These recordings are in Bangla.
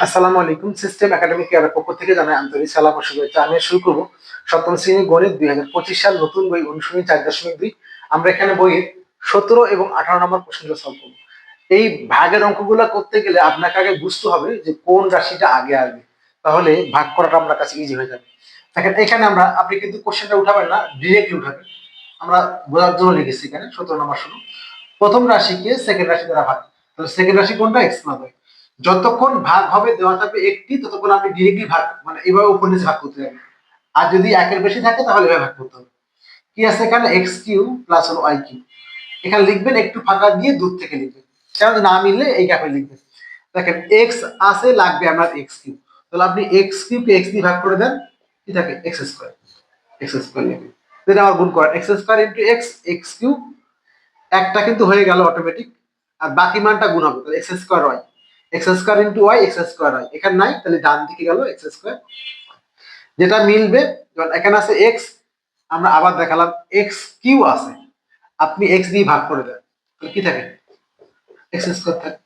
আসসালামু আলাইকুম। সিস্টেম একাডেমিক কেয়ারের পক্ষ থেকে জানাই আন্তরিক সালাম ও শুভেচ্ছা। আমি শুরু করব। সপ্তম শ্রেণি গণিত দুই হাজার পঁচিশ সাল নতুন বই অনুশীলনী চার দশমিক দুই। আমরা এখানে বইয়ের সতেরো এবং আঠারো নম্বর প্রশ্নগুলো সলভ করব। এই ভাগের অঙ্কগুলো করতে গেলে আপনাকে আগে বুঝতে হবে যে কোন রাশিটা আগে আসবে। তাহলে ভাগ করাটা আপনার কাছে ইজি হয়ে যাবে। দেখেন, এখানে আমরা আপনি কিন্তু কোশ্চেনটা উঠাবেন না ডিরেক্টলি উঠাবেন। আমরা বোঝার জন্য লিখেছি এখানে সতেরো নম্বর শুরু। প্রথম রাশিকে সেকেন্ড রাশি দ্বারা ভাগ। তাহলে সেকেন্ড রাশি কোনটা? এক্স ওয়াই যতক্ষণ ভাগ হবে, দেওয়া থাকবে একটি, ততক্ষণ আপনি ডিরেক্টলি ভাগ মানে এইভাবে উপর নিচে ভাগ করতে যাবেন আর যদি একের বেশি থাকে, তাহলে এভাবে ভাগ করতে হবে। কি আছে এখানে? এক্স কিউ প্লাস হলো ওয়াই কিউ এখানে লিখবেন, একটু ফাঁকা দিয়ে দূর থেকে লিখবেন। সেটা না মিললে এই গ্যাপে লিখবেন। দেখেন এক্স আছে, লাগবে আপনার এক্স কিউ তাহলে আপনি এক্স কিউকে এক্স দিয়ে ভাগ করে দেন। কি থাকে? এক্স স্কোয়ার এক্স স্কোয়ার লিখবেন। যদি আমার গুণ করেন। X square into X X Q একটা কিন্তু হয়ে গেল অটোমেটিক আর বাকি মানটা গুণ হবে। তাহলে X square Y X square into Y, X square হয় এখানে নাই, তাহলে ডান দিকে গেল এক্স স্কোয়ার। যেটা মিলবে, যেমন এখানে আছে এক্স আমরা আবার দেখালাম এক্স কিউ আছে। আপনি এক্স দিয়ে ভাগ করে দেন। তাহলে কি থাকে? এক্স স্কোয়ার থাকে।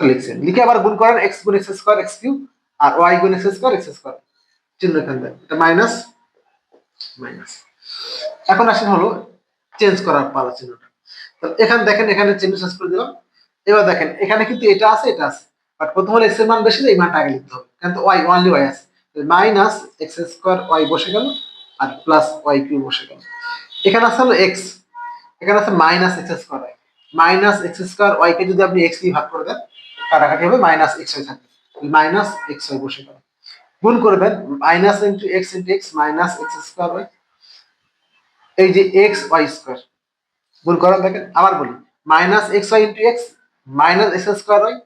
তো লিখছেন। লিখে আবার গুণ করেন এক্স গুণ এক্স স্কোয়ার এক্স কিউ, আর ওয়াই গুণ এক্স স্কোয়ার এক্স স্কোয়ার। চিহ্ন এখানে দেন। এটা মাইনাস মাইনাস এখন আসেন হলো চেঞ্জ করার পালা চিহ্নটা। তাহলে এখানে দেখেন, এখানে চিহ্ন চেঞ্জ করে দিলাম। এবার দেখেন, এখানে কিন্তু এটা আছে এটা আছে। বাট প্রথম হলে এক্সের মান বেশি, এই মানটা আগে লিখতে হবে। কারণ তো ওয়াই ওয়ানলি ওয়াই আছে। মাইনাস এক্স স্কোয়ার ওয়াই বসে গেল, আর প্লাস ওয়াই কিউ বসে গেল। এখানে আছে হলো এক্স এখানে আছে minus X square Y minus X square Y কে যদি আপনি এক্স দিয়ে ভাগ করে দেন, কাটাকাটি হবে মাইনাস এক্স ওয়াই থাকবে। মাইনাস এক্স ওয়াই বসে গেল। গুণ করবেন minus into X into X minus X square Y এই যে এক্স ওয়াই স্কোয়ার গুণ করেন দেখেন, আবার বলি। Minus X Y into X minus X square Y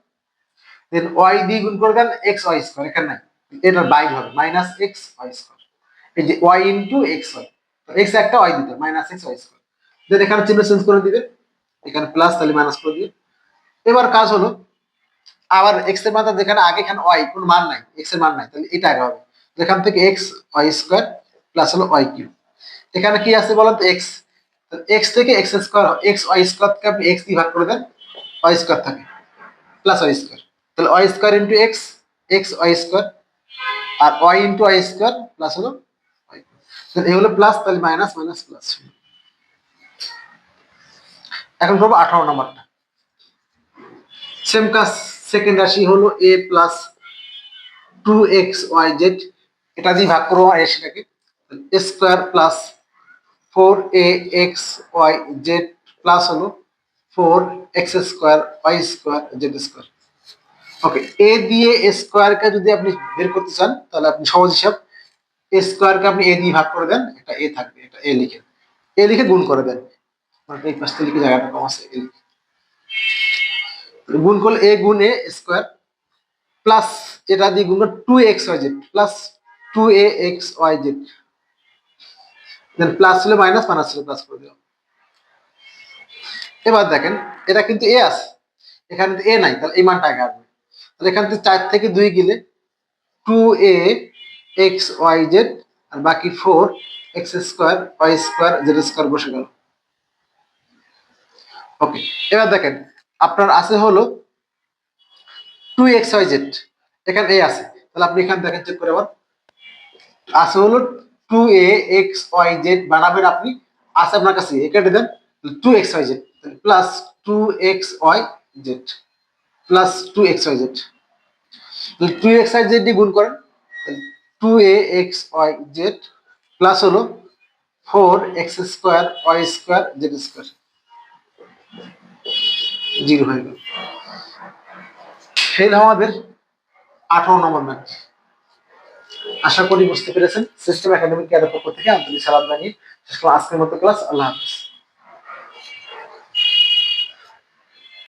দেন ওয়াই দিয়ে গুণ করবেন এক্স ওয়াই স্কোয়ার এখানে নাই। এটা বাইর হবে মাইনাস এক্স ওয়াই স্কোয়ার এই যে Y into X Y X একটা ওয়াই দিতে মাইনাস এক্স ওয়াই স্কোয়ার দেন এখানে চিহ্ন চেঞ্জ করে দিবেন। এখানে প্লাস তাহলে মাইনাস করে দিবেন। এবার কাজ হলো, আবার এক্সের মান যেখানে আগে এখানে ওয়াই কোনো মান নাই এক্সের মান নাই, তাহলে এটা আগে হবে। এখান থেকে এক্স ওয়াই স্কোয়ার প্লাস হলো ওয়াই কিউ এখানে কি আছে বলেন তো এক্স এক্স থেকে X square X Y square স্কোয়ারকে আপনি এক্স দিয়ে ভাগ করে দেন ওয়াই স্কোয়ার থাকে প্লাস ওয়াই স্কোয়ার তাহলে Y square into X X Y square আর Y into Y square plus হলো এই হলো প্লাস তাহলে মাইনাস মাইনাস প্লাস এখন করব আঠারো নম্বরটা। সেম কাজ সেকেন্ড রাশি হলো A plus two X Y Z এটা দিয়ে ভাগ করব এই রাশিটাকে square plus four A X Y Z plus হলো four X square Y square Z square okay A দিয়ে স্কোয়ারকে যদি আপনি বের করতে চান, তাহলে আপনি সহজ হিসাব এ স্কোয়ারকে আপনি এ দিয়ে ভাগ করে দেন, এটা এ থাকবে, এটা এ লিখে। এ লিখে গুণ করে দেন। এই পাশটা লিখে জায়গাটা কম আছে এ লিখে। গুণ করলে এ গুণ এ স্কোয়ার প্লাস এটা দিয়ে গুণ করে two X Y Z plus two A X Y Z then plus ছিল মাইনাস মাইনাস ছিল প্লাস করে দিলাম। এবার দেখেন, এটা কিন্তু এ আছে। এখানে এ নাই, তাহলে এই মানটা আগে আসবে। তাহলে এখান থেকে চার থেকে দুই গেলে two A X Y Z আর বাকি four X square Y square Z square বসে গেল। ওকে এবার দেখেন, আপনার আছে হলো টু এক্স ওয়াই জেড এখানে এ আছে। তাহলে আপনি এখানে দেখেন চেক করে আবার আছে হলো two A X Y Z বানাবেন আপনি। আছে আপনার কাছে, এ কেটে দেন two X Y Z plus two X Y Z plus two X Y Z two X Y Z দিয়ে গুণ করেন two A X Y Z plus হলো four X square Y square Z square zero হয়ে গেল। ফেল আমাদের আঠারো নম্বর ম্যাচ আশা করি বুঝতে পেরেছেন। সিস্টেম একাডেমিক কেয়ারের পক্ষ থেকে আন্তরিক সালাম জানিয়ে আজকের মতো ক্লাস আল্লাহ হাফিজ।